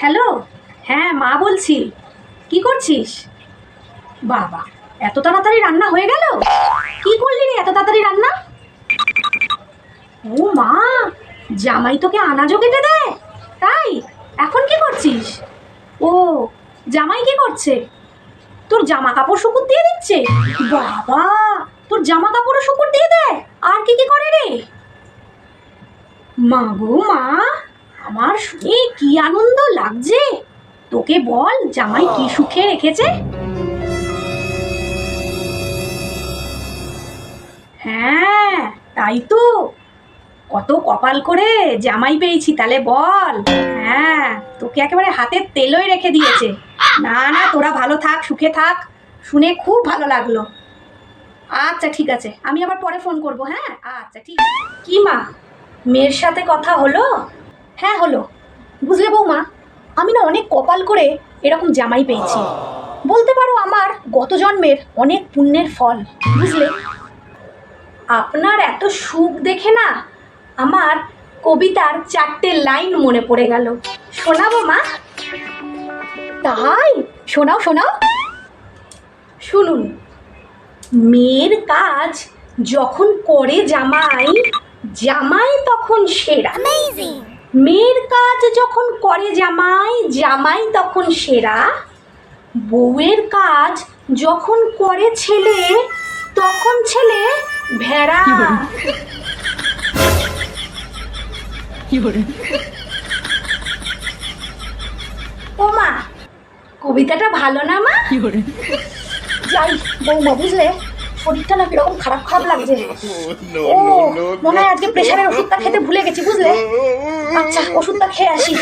Hello? হ্যাঁ মা বলছি। কি করছিস? বাবা, এত তাড়াতাড়ি রান্না হয়ে গেল? কি করলি রে এত তাড়াতাড়ি রান্না? ও মা, জামাই তোকে আনাজও কেটে দেয়। তাই, এখন কি করছিস? ও, জামাই কি করছে? তোর জামা কাপড় শুকুর দিয়ে দিচ্ছে? বাবা, তোর জামা কাপড়ও শুকুর দিয়ে দেয়? আর কি কি করে রে? মা গো, মা। আমার শুনে কি আনন্দ লাগছে? তোকে বল, জামাই কি সুখে রেখেছে? হ্যাঁ তাই তো। কত কপাল করে জামাই পেয়েছি তাহলে বল। হ্যাঁ তোকে একেবারে হাতের তেলই রেখে দিয়েছে। না না, তোরা ভালো থাক, সুখে থাক। শুনে খুব ভালো লাগল। আচ্ছা ঠিক আছে। আমি আবার পরে ফোন করব হ্যাঁ? আচ্ছা ঠিক। কি মা, মেয়ের সাথে কথা হলো? হ্যাঁ হলো। বুঝলে বৌমা, আমি না অনেক কপাল করে এরকম জামাই পেয়েছি। বলতে পারো আমার গত জন্মের অনেক পুণ্যের ফল, বুঝলে? আপনার এত সুখ দেখে না আমার কবিতার চারটে লাইন মনে পড়ে গেল। শোনাবো মা তাই? শোনাও শোনাও। শুনুন। মেয়ের কাজ যখন করে জামাই জামাই তখন সেরা। মেয়ের কাজ যখন করে জামাই জামাই তখন সেরা। বউয়ের কাজ যখন করে ছেলে তখন ছেলে ভেড়া। ও মা কবিতাটা ভালো না মা? যাই বৌমা বুঝলে? শরীরটা না কীরকম খারাপ খারাপ লাগছে ও মনে হয় আজকে প্রেশারের ওষুধটা খেতে ভুলে গেছি বুঝলে আচ্ছা ওষুধটা খেয়ে আসি